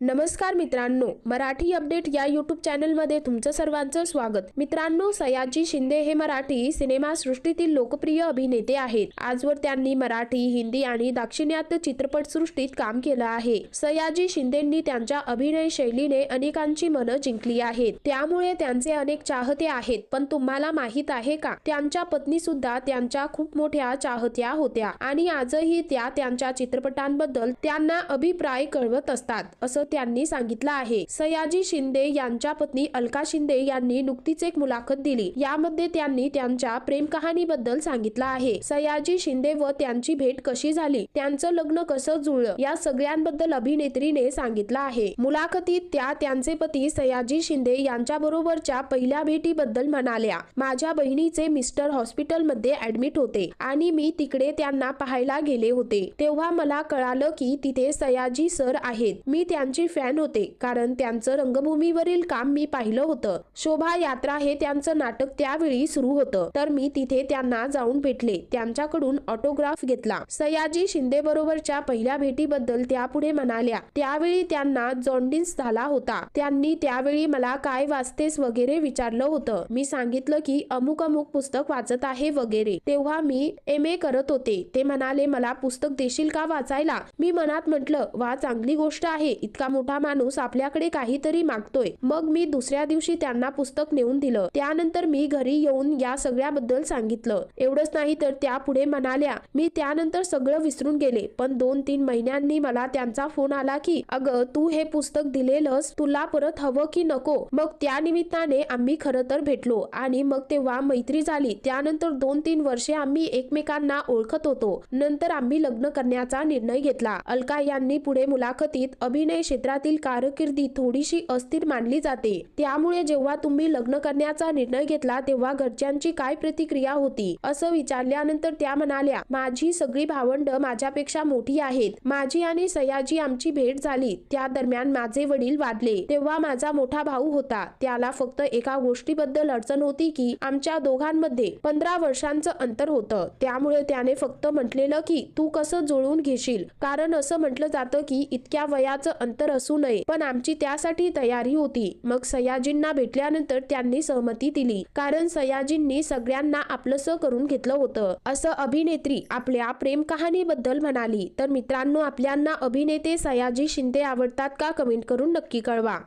नमस्कार मित्रांनो मराठी अपडेट या युट्यूब चॅनलमध्ये तुमचं सर्वांचं स्वागत. मित्रांनो सयाजी शिंदे हे मराठी सिनेमा सृष्टीतील लोकप्रिय अभिनेते आहेत. आजवर त्यांनी मराठी हिंदी आणि दाक्षिणात्य चित्रपट सृष्टीत काम केलं आहे. सयाजी शिंदेंनी त्यांच्या अभिनय शैलीने अनेकांची मनं जिंकली आहेत. त्यामुळे त्यांचे अनेक चाहते आहेत. पण तुम्हाला माहीत आहे का? त्यांच्या पत्नी सुद्धा त्यांच्या खूप मोठ्या चाहत्या होत्या. आणि आजही त्या त्यांच्या चित्रपटांबद्दल त्यांना अभिप्राय कळवत असतात असं त्यांनी सांगितलं आहे. सयाजी शिंदे यांच्या पत्नी अलका शिंदे यांनी नुकतीच एक मुलाखत दिली. यामध्ये त्यांनी त्यांच्या प्रेम कहाणीबद्दल सांगितलं आहे. सयाजी शिंदे व त्यांची भेट कशी झाली? त्यांचं लग्न कसं जुळलं? या सगळ्यांबद्दल अभिनेत्रीने सांगितलं आहे. मुलाखतीत त्या त्यांचे पती सयाजी शिंदे यांच्या बरोबरच्या पहिल्या भेटीबद्दल म्हणाल्या माझ्या बहिणीचे मिस्टर हॉस्पिटलमध्ये ऍडमिट होते आणि मी तिकडे त्यांना पाहायला गेले होते. तेव्हा मला कळालं की तिथे सयाजी सर आहेत. मी त्यांची फॅन होते कारण त्यांचं रंगभूमीवरील काम मी पाहिलं होतं. शोभा यात्रा हे त्यांचं नाटक त्यावेळी सुरू होतं. तर मी तिथे त्यांना जाऊन भेटले. त्यांच्याकडून ऑटोग्राफ घेतला. सयाजी शिंदे बरोबरच्या पहिल्या भेटीबद्दल त्या पुढे म्हणाल्या त्यावेळी त्यांना जॉन्डिस झाला होता. त्यांनी त्यावेळी मला काय वाचतेस वगैरे विचारलं होतं. मी सांगितलं की अमुक अमुक पुस्तक वाचत आहे वगैरे. तेव्हा मी एम ए करत होते. ते म्हणाले मला पुस्तक देशील का वाचायला? मी मनात म्हटलं वा चांगली गोष्ट आहे. इतका मोठा माणूस आपल्याकडे काहीतरी मागतोय. मग मी दुसऱ्या दिवशी त्यांना पुस्तक नेऊन दिलं. त्यानंतर मी घरी येऊन या सगळ्याबद्दल सांगितलं. एवढंच नाही तर त्या पुढे म्हणाल्या मी त्यानंतर सगळं विसरून गेले. पण दोन तीन महिन्यांनी मला त्यांचा फोन आला की अगं तू हे पुस्तक दिलेलंस तुला परत हवं की नको? मग त्या निमित्ताने आम्ही खरं तर भेटलो. आणि मग तेव्हा मैत्री झाली. त्यानंतर दोन तीन वर्षे आम्ही एकमेकांना ओळखत होतो. नंतर आम्ही लग्न करण्याचा निर्णय घेतला. अलका यांनी पुढे मुलाखतीत अभिनय क्षेत्रातील कारकिर्दी थोडीशी अस्थिर मानली जाते. त्यामुळे जेव्हा तुम्ही लग्न करण्याचा निर्णय घेतला तेव्हा घरच्यांची काय प्रतिक्रिया होती? असं विचारल्यानंतर त्या म्हणाल्या माझी सगळी भावंड माझ्यापेक्षा मोठी आहेत. माझी आणि सयाजी आमची भेट झाली. त्या दरम्यान माझे वडील वाढले. तेव्हा माझा मोठा भाऊ होता. त्याला फक्त एका गोष्टीबद्दल अडचण होती की आमच्या दोघांमध्ये पंधरा वर्षांचं अंतर होतं. त्यामुळे त्याने फक्त म्हटलेलं की तू कसं जुळवून घेशील? कारण असं म्हटलं जातं की इतक्या वयाचं अंतर असू नये. पण आमची त्यासाठी तयारी होती. मग सयाजींना भेटल्यानंतर त्यांनी सहमती दिली. कारण सयाजींनी सगळ्यांना आपलंसं करून घेतलं होतं. असं अभिनेत्री आपल्या प्रेम कहाणीबद्दल म्हणाली. तर मित्रांनो आपल्यांना अभिनेते सयाजी शिंदे आवडतात का? कमेंट करून नक्की कळवा.